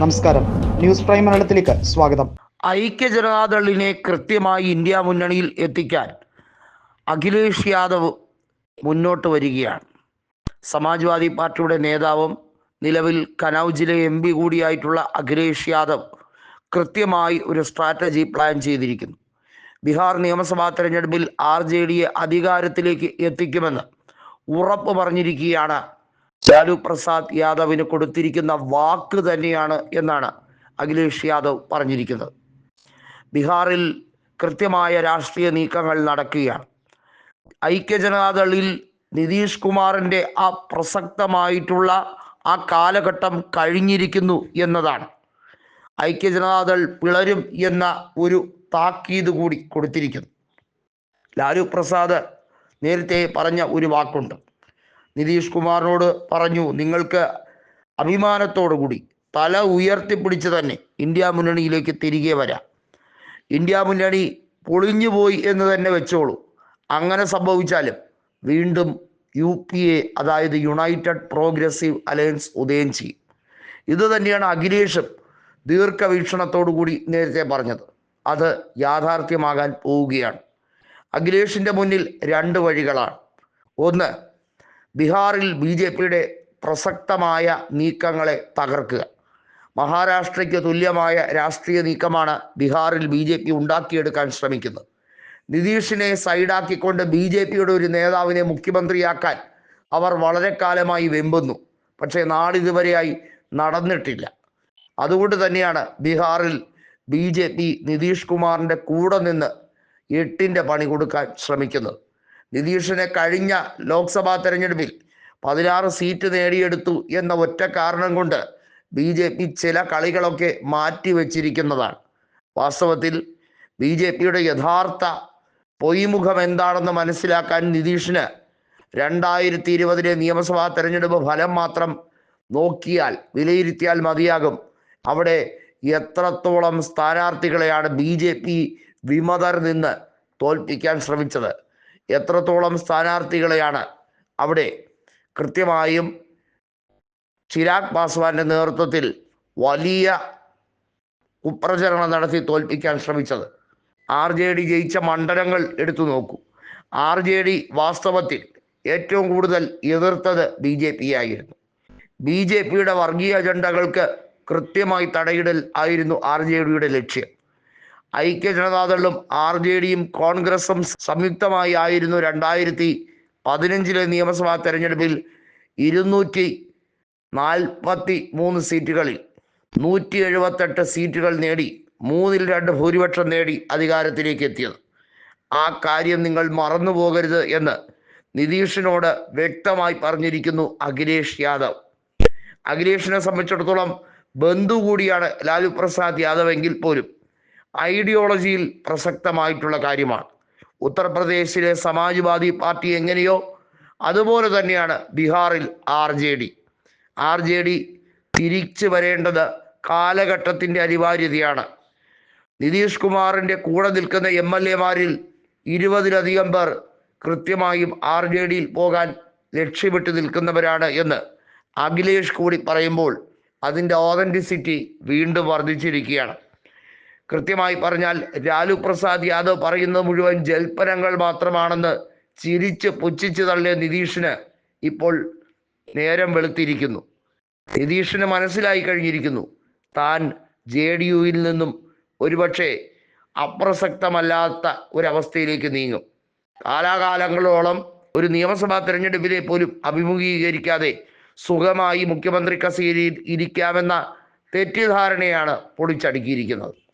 നമസ്കാരം. News prime മലയാളത്തിലേക്ക് സ്വാഗതം. ഐക്യ ജനതാദളിനെ കൃത്യമായി ഇന്ത്യ മുന്നണിയിൽ എത്തിക്കാൻ അഖിലേഷ് യാദവ് മുന്നോട്ട് വരികയാണ്. സമാജ്വാദി പാർട്ടിയുടെ നേതാവും നിലവിൽ കനൌജിലെ എം പി കൂടിയായിട്ടുള്ള അഖിലേഷ് യാദവ് കൃത്യമായി ഒരു സ്ട്രാറ്റജി പ്ലാൻ ചെയ്തിരിക്കുന്നു. ബീഹാർ നിയമസഭാ തെരഞ്ഞെടുപ്പിൽ ആർ ജെ ഡിയെ അധികാരത്തിലേക്ക് എത്തിക്കുമെന്ന് ഉറപ്പ് പറഞ്ഞിരിക്കുകയാണ് ലാലു പ്രസാദ് യാദവിന് കൊടുത്തിരിക്കുന്ന വാക്ക് തന്നെയാണ് എന്നാണ് അഖിലേഷ് യാദവ് പറഞ്ഞിരിക്കുന്നത്. ബീഹാറിൽ കൃത്യമായ രാഷ്ട്രീയ നീക്കങ്ങൾ നടക്കുകയാണ്. ഐക്യജനതാദളിൽ നിതീഷ് കുമാറിന്റെ ആ പ്രസക്തമായിട്ടുള്ള ആ കാലഘട്ടം കഴിഞ്ഞിരിക്കുന്നു എന്നതാണ്. ഐക്യജനതാദൾ പിളരും എന്ന ഒരു താക്കീത് കൂടി കൊടുത്തിരിക്കുന്നു. ലാലു പ്രസാദ് നേരത്തെ പറഞ്ഞ ഒരു വാക്കുണ്ട്. നിതീഷ് കുമാറിനോട് പറഞ്ഞു നിങ്ങൾക്ക് അഭിമാനത്തോടു കൂടി തല ഉയർത്തിപ്പിടിച്ച് തന്നെ ഇന്ത്യ മുന്നണിയിലേക്ക് തിരികെ വരാം. ഇന്ത്യ മുന്നണി പൊളിഞ്ഞു പോയി എന്ന് തന്നെ വെച്ചോളൂ. അങ്ങനെ സംഭവിച്ചാലും വീണ്ടും യു പി എ അതായത് യുണൈറ്റഡ് പ്രോഗ്രസീവ് അലയൻസ് ഉദയം ചെയ്യും. ഇത് തന്നെയാണ് അഖിലേഷും ദീർഘവീക്ഷണത്തോടു കൂടി നേരത്തെ പറഞ്ഞത്. അത് യാഥാർത്ഥ്യമാകാൻ പോവുകയാണ്. അഖിലേഷിന്റെ മുന്നിൽ രണ്ട് വഴികളാണ്. ഒന്ന് ബീഹാറിൽ ബി ജെ പിയുടെ പ്രസക്തമായ നീക്കങ്ങളെ തകർക്കുക. മഹാരാഷ്ട്രയ്ക്ക് തുല്യമായ രാഷ്ട്രീയ നീക്കമാണ് ബീഹാറിൽ ബി ജെ പി ഉണ്ടാക്കിയെടുക്കാൻ ശ്രമിക്കുന്നത്. നിതീഷിനെ സൈഡാക്കിക്കൊണ്ട് ബി ജെ പിയുടെ ഒരു നേതാവിനെ മുഖ്യമന്ത്രിയാക്കാൻ അവർ വളരെ കാലമായി വെമ്പുന്നു. പക്ഷേ നാളിതുവരെയായി നടന്നിട്ടില്ല. അതുകൊണ്ട് തന്നെയാണ് ബീഹാറിൽ ബി ജെ പി നിതീഷ് കുമാറിന്റെ കൂടെ നിന്ന് എട്ടിന്റെ പണി കൊടുക്കാൻ ശ്രമിക്കുന്നത്. നിതീഷിനെ കഴിഞ്ഞ ലോക്സഭാ തെരഞ്ഞെടുപ്പിൽ പതിനാറ് സീറ്റ് നേടിയെടുത്തു എന്ന ഒറ്റ കാരണം കൊണ്ട് ബി ജെ പി ചില കളികളൊക്കെ മാറ്റിവെച്ചിരിക്കുന്നതാണ്. വാസ്തവത്തിൽ ബി ജെ പിയുടെ യഥാർത്ഥ പൊയ്മുഖം എന്താണെന്ന് മനസ്സിലാക്കാൻ നിതീഷിന് രണ്ടായിരത്തി ഇരുപതിലെ നിയമസഭാ തെരഞ്ഞെടുപ്പ് ഫലം മാത്രം നോക്കിയാൽ വിലയിരുത്തിയാൽ മതിയാകും. അവിടെ എത്രത്തോളം സ്ഥാനാർത്ഥികളെയാണ് ബി ജെ പി വിമതർ നിന്ന് തോൽപ്പിക്കാൻ ശ്രമിച്ചത്? എത്രത്തോളം സ്ഥാനാർത്ഥികളെയാണ് അവിടെ കൃത്യമായും ചിരാഗ് പാസ്വാന്റെ നേതൃത്വത്തിൽ വലിയ കുപ്രചരണം നടത്തി തോൽപ്പിക്കാൻ ശ്രമിച്ചത്. ആർ ജെ ഡി ജയിച്ച മണ്ഡലങ്ങൾ എടുത്തു നോക്കൂ. ആർ ജെ ഡി വാസ്തവത്തിൽ ഏറ്റവും കൂടുതൽ എതിർത്തത് ബി ജെ പി ആയിരുന്നു ബി ജെ പിയുടെ വർഗീയ അജണ്ടകൾക്ക് കൃത്യമായി തടയിടൽ ആയിരുന്നു ആർ ജെ ഡിയുടെ ലക്ഷ്യം. ഐക്യ ജനതാദളും ആർ ജെ ഡിയും കോൺഗ്രസും സംയുക്തമായി ആയിരുന്നു രണ്ടായിരത്തി പതിനഞ്ചിലെ നിയമസഭാ തെരഞ്ഞെടുപ്പിൽ ഇരുന്നൂറ്റി നാൽപ്പത്തി മൂന്ന് സീറ്റുകളിൽ നൂറ്റി എഴുപത്തെട്ട് സീറ്റുകൾ നേടി മൂന്നിൽ രണ്ട് ഭൂരിപക്ഷം നേടി അധികാരത്തിലേക്ക് എത്തിയത്. ആ കാര്യം നിങ്ങൾ മറന്നു പോകരുത് എന്ന് നിതീഷിനോട് വ്യക്തമായി പറഞ്ഞിരിക്കുന്നു അഖിലേഷ് യാദവ്. അഖിലേഷിനെ സംബന്ധിച്ചിടത്തോളം ബന്ധു കൂടിയാണ് ലാലു പ്രസാദ് യാദവ് എങ്കിൽ പോലും ഐഡിയോളജിയിൽ പ്രസക്തമായിട്ടുള്ള കാര്യമാണ്. ഉത്തർപ്രദേശിലെ സമാജ്വാദി പാർട്ടി എങ്ങനെയോ അതുപോലെ തന്നെയാണ് ബീഹാറിൽ R J D. R J D തിരിച്ചു വരേണ്ടത് കാലഘട്ടത്തിന്റെ അനിവാര്യതയാണ്. നിതീഷ് കുമാറിന്റെ കൂടെ നിൽക്കുന്ന എം എൽ എമാരിൽ ഇരുപതിലധികം പേർ കൃത്യമായും ആർ ജെ ഡിയിൽ പോകാൻ ലക്ഷ്യമിട്ട് നിൽക്കുന്നവരാണ് എന്ന് അഖിലേഷ് കൂടി പറയുമ്പോൾ അതിന്റെ ഓതന്റിസിറ്റി വീണ്ടും വർദ്ധിച്ചിരിക്കുകയാണ്. കൃത്യമായി പറഞ്ഞാൽ ലാലു പ്രസാദ് യാദവ് പറയുന്നത് മുഴുവൻ ജൽപ്പനങ്ങൾ മാത്രമാണെന്ന് ചിരിച്ച് പുച്ഛിച്ചു തള്ളിയ നിതീഷിന് ഇപ്പോൾ നേരം വെളുത്തിരിക്കുന്നു. നിതീഷിന് മനസ്സിലായി കഴിഞ്ഞിരിക്കുന്നു. താൻ ജെ ഡി യുവിൽ നിന്നും ഒരുപക്ഷെ അപ്രസക്തമല്ലാത്ത ഒരവസ്ഥയിലേക്ക് നീങ്ങും. കാലാകാലങ്ങളോളം ഒരു നിയമസഭാ തെരഞ്ഞെടുപ്പിനെ പോലും അഭിമുഖീകരിക്കാതെ സുഖമായി മുഖ്യമന്ത്രി കസേരയിൽ ഇരിക്കാമെന്ന തെറ്റിദ്ധാരണയാണ് പൊളിച്ചടുക്കിയിരിക്കുന്നത്